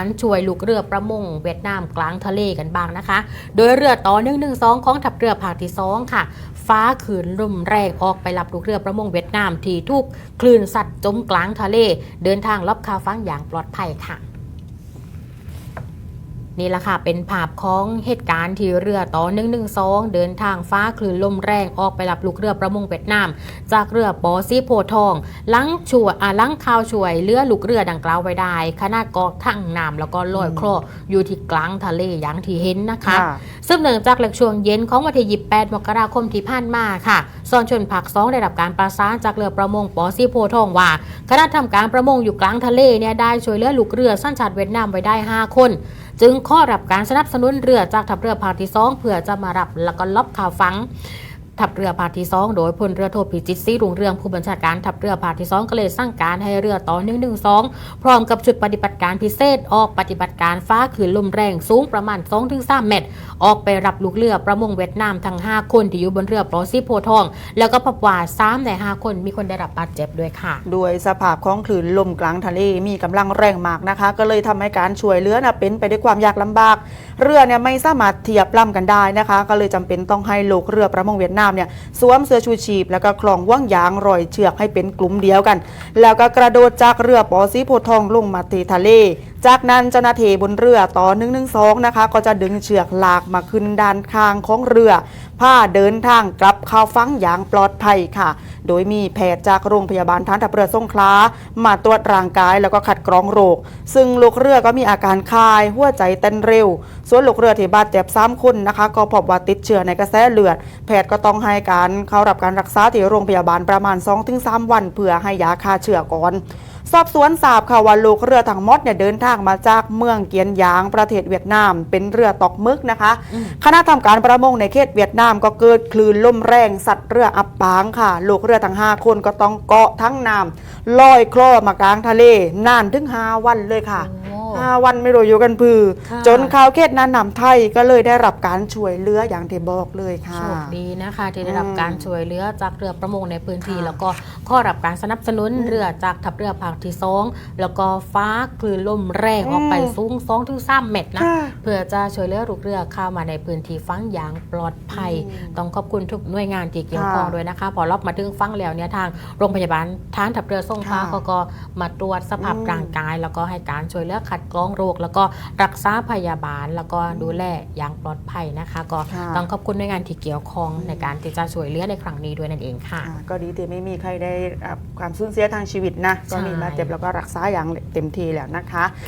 ารช่วยลูกเรือประมงเวียดนามกลางทะเลกันบ้างนะคะ โดยเรือต่อ1นึของทัพเรือภาคที่2ค่ะ ฟ้าขืนลมแรงออกไปรับลูกเรือประมงเวียดนามที่ถูกคลื่นสัตว์จมกลางทะเล เดินทางลับคาฟังอย่างปลอดภัยค่ะ นี่แหละค่ะเป็นภาพของเหตุการณ์ที่เรือต่อ112 เดินทางฟ้าคลื่นลมแรงออกไปรับลูกเรือประมงเวียดนาม จากเรือปอซีโพธิ์ทองหลังช่วยอ่าหลังข่าวช่วยเรือลูกเรือดังกล่าวไว้ได้ขนาดกอกทั้งน้ำแล้วก็ลอยคลออยู่ที่กลางทะเลอย่างที่เห็นนะคะ ซึ่งเนื่องจากหลังช่วงเย็นของวันที่28มกราคมที่ผ่านมาค่ะซอนชนผักสองได้รับการประสานจากเรือประมงปอซีโพธิ์ทองว่าคณะทำการประมงอยู่กลางทะเลเนี่ยได้ช่วยเหลือลูกเรือสัญชาติเวียดนามไว้ได้ 5 คน จึงข้อรับการสนับสนุนเรือจากทัพเรือภาคที่สองเพื่อจะมารับแล้วก็ลอบข่าวฟัง ทัพเรือภาคที่สองโดยพลเรือโทพิจิตรซีรุ่งเรืองผู้บัญชาการทัพเรือภาคที่สองก็เลยสั่งการให้เรือต่อ112พร้อมกับชุดปฏิบัติการพิเศษออกปฏิบัติการฟ้าขืนลมแรงสูงประมาณ2-3เมตร ออกไปรับลูกเรือประมงเวียดนามทั้ง5คนที่อยู่บนเรือปลอซีโพทอง แล้วก็พบว่า3ใน5คนมีคนได้รับบาดเจ็บด้วยค่ะ ด้วยสภาพของคลื่นลมกลางทะเลมีกำลังแรงมากนะคะ ก็เลยทำให้การช่วยเหลือนะเป็นไปด้วยความยากลำบาก เรือเนี่ยไม่สามารถเทียบล่ำกันได้นะคะ ก็เลยจำเป็นต้องให้ลูกเรือประมงเวียดนามเนี่ยสวมเสื้อชูชีพ แล้วก็คลองว่างยางรอยเชือกให้เป็นกลุ่มเดียวกัน แล้วก็กระโดดจากเรือปอซีโพทองลงมาที่ทะเล จากนั้นเจ้าหน้าที่บนเรือต่อ112นะคะ ก็จะดึงเชือกลากมาขึ้นด้านข้างของเรือพาเดินทางกลับเข้าฟังอย่างปลอดภัยค่ะ โดยมีแพทย์จากโรงพยาบาลทหารทัพเรือสงขลามาตรวจร่างกายแล้วก็คัดกรองโรค ซึ่งลูกเรือก็มีอาการคาย หัวใจเต้นเร็ว ส่วนลูกเรือที่บาดเจ็บซ้ำคนนะคะ ก็พบว่าติดเชื้อในกระแสเลือด แพทย์ก็ต้องให้การเข้ารับการรักษาที่โรงพยาบาลประมาณ 2-3 วัน เพื่อให้ยาฆ่าเชื้อก่อน สอบสวนทราบค่ะว่าลูกเรือทั้งหมดเนี่ยเดินทางมาจากเมืองเกียนหยางประเทศเวียดนาม เป็นเรือตกมึกนะคะอืมคณะทำการประมงในเขตเวียดนามก็เกิดคลื่นลมแรงสัตว์เรืออับปางค่ะลูกเรือทั้ง5คนก็ต้องเกาะทั้งน้ำลอยคลอมากลางทะเลนานถึง5วันเลยค่ะ โอ้ห้าวันไม่รู้อยู่กันพือ ค่ะ จนข่าวเขตนั้นนำไทยก็เลยได้รับการช่วยเหลืออย่างที่บอกเลยค่ะ โชคดีนะคะที่ได้รับอืมการช่วยเหลือจากเรือประมงในพื้นที่ ค่ะแล้วก็ข้อรับการสนับสนุนอืมเรือจากทัพเรือภาคที่สองแล้วก็ฟ้าคลื่นลมแรงอืมออกไปสูง2ถึง3เมตรนะค่ะเพื่อจะช่วยเหลือลูกเรือเข้ามาในพื้นที่ฟังอย่างปลอดภัย อืมต้องขอบคุณทุกหน่วยงานที่เกี่ยวข้องค่ะด้วยนะคะ พอรอบมาถึงฟังแล้วเนี่ยทางโรงพยาบาลทานทัพเรือส่งฟ้าค่ะเขาก็มาตรวจสภาพอืม ร่างกาย แล้วก็ให้การช่วยเหลือขัดกรองโรค แล้วก็รักษาพยาบาล แล้วก็ดูแลอย่างปลอดภัยนะคะ ก็ค่ะต้องขอบคุณหน่วยงานที่เกี่ยวข้องในการที่จะช่วยเหลือในครั้งนี้ด้วยนั่นเองค่ะอ่าก็ดีที่ไม่มีใครได้รับความสูญเสียทางชีวิตนะก็มีใช่บาดเจ็บแล้วก็รักษาอย่างเต็มที่แล้วนะคะ